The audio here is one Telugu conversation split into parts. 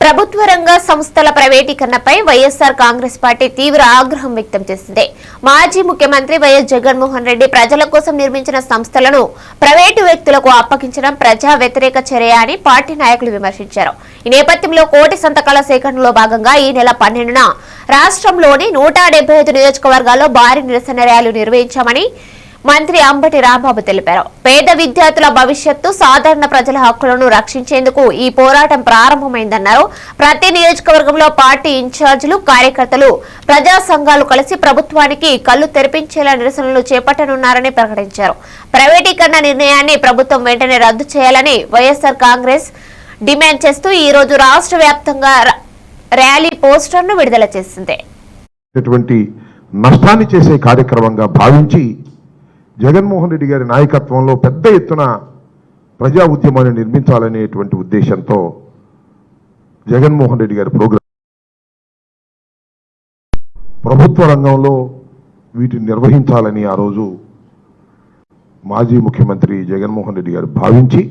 ప్రభుత్వ రంగ సంస్థల ప్రైవేటీకరణపై వైఎస్సార్ కాంగ్రెస్ పార్టీ తీవ్ర ఆగ్రహం వ్యక్తం చేసింది. మాజీ ముఖ్యమంత్రి వైఎస్ జగన్మోహన్ రెడ్డి ప్రజల కోసం నిర్మించిన సంస్థలను ప్రైవేటు వ్యక్తులకు అప్పగించడం ప్రజా వ్యతిరేక చర్య అని పార్టీ నాయకులు విమర్శించారు. ఈ నేపథ్యంలో కోటి సంతకాల సేకరణలో భాగంగా ఈ నెల పన్నెండున రాష్ట్రంలోని నూట డెబ్బై ఐదు నియోజకవర్గాల్లో భారీ నిరసన ర్యాలీ నిర్వహించామని మంత్రి అంబటి రాంబాబు తెలిపారు. పేద విద్యార్థుల భవిష్యత్తు సాధారణ ప్రజల హక్కులను రక్షించేందుకు ఈ పోరాటం ప్రారంభమైందన్నారు. ప్రతి నియోజకవర్గంలో పార్టీ ఇన్ఛార్జీలు కార్యకర్తలు ప్రజా సంఘాలు కలిసి ప్రభుత్వానికి కళ్ళు తెరిపించేలా నిరసనలు చేపట్టనున్నారని ప్రకటించారు. ప్రైవేటీకరణ నిర్ణయాన్ని ప్రభుత్వం వెంటనే రద్దు చేయాలని వైఎస్సార్ కాంగ్రెస్ డిమాండ్ చేస్తూ ఈ రోజు రాష్ట్ర వ్యాప్తంగా ర్యాలీ పోస్టర్ను విడుదల చేసింది. నష్టాన్ని చేసే కార్యక్రమంగా భావించి జగన్మోహన్ రెడ్డి గారి నాయకత్వంలో పెద్ద ఎత్తున ప్రజా ఉద్యమాన్ని నిర్మించాలనేటువంటి ఉద్దేశంతో జగన్మోహన్ రెడ్డి గారి ప్రోగ్రాం. ప్రభుత్వ రంగంలో వీటిని నిర్వహించాలని ఆ రోజు మాజీ ముఖ్యమంత్రి జగన్మోహన్ రెడ్డి గారు భావించి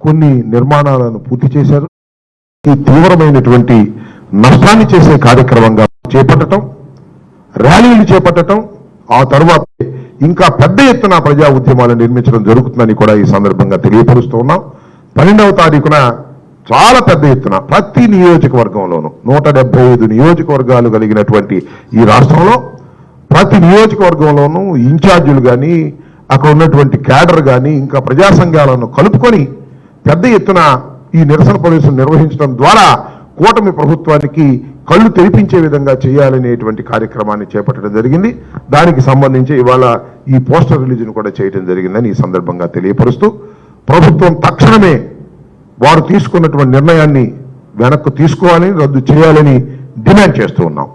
కొన్ని నిర్మాణాలను పూర్తి చేశారు. ఈ తీవ్రమైనటువంటి నష్టాన్ని చేసే కార్యక్రమంగా చేపట్టడం ర్యాలీలు చేపట్టడం ఆ తర్వాత ఇంకా పెద్ద ఎత్తున ప్రజా ఉద్యమాలు నిర్మించడం జరుగుతుందని కూడా ఈ సందర్భంగా తెలియపరుస్తూ ఉన్నాం. పన్నెండవ తారీఖున చాలా పెద్ద ఎత్తున ప్రతి నియోజకవర్గంలోనూ నూట డెబ్బై ఐదు నియోజకవర్గాలు కలిగినటువంటి ఈ రాష్ట్రంలో ప్రతి నియోజకవర్గంలోనూ ఇన్ఛార్జీలు కానీ అక్కడ ఉన్నటువంటి క్యాడర్ కానీ ఇంకా ప్రజా సంఘాలను కలుపుకొని పెద్ద ఎత్తున ఈ నిరసన ప్రదేశం నిర్వహించడం ద్వారా కూటమి ప్రభుత్వానికి కళ్ళు తెరిపించే విధంగా చేయాలనేటువంటి కార్యక్రమాన్ని చేపట్టడం జరిగింది. దానికి సంబంధించి ఇవాళ ఈ పోస్టర్ రిలీజ్ను కూడా చేయడం జరిగిందని ఈ సందర్భంగా తెలియపరుస్తూ ప్రభుత్వం తక్షణమే వారు తీసుకున్నటువంటి నిర్ణయాన్ని వెనక్కు తీసుకోవాలని రద్దు చేయాలని డిమాండ్ చేస్తూ ఉన్నాం.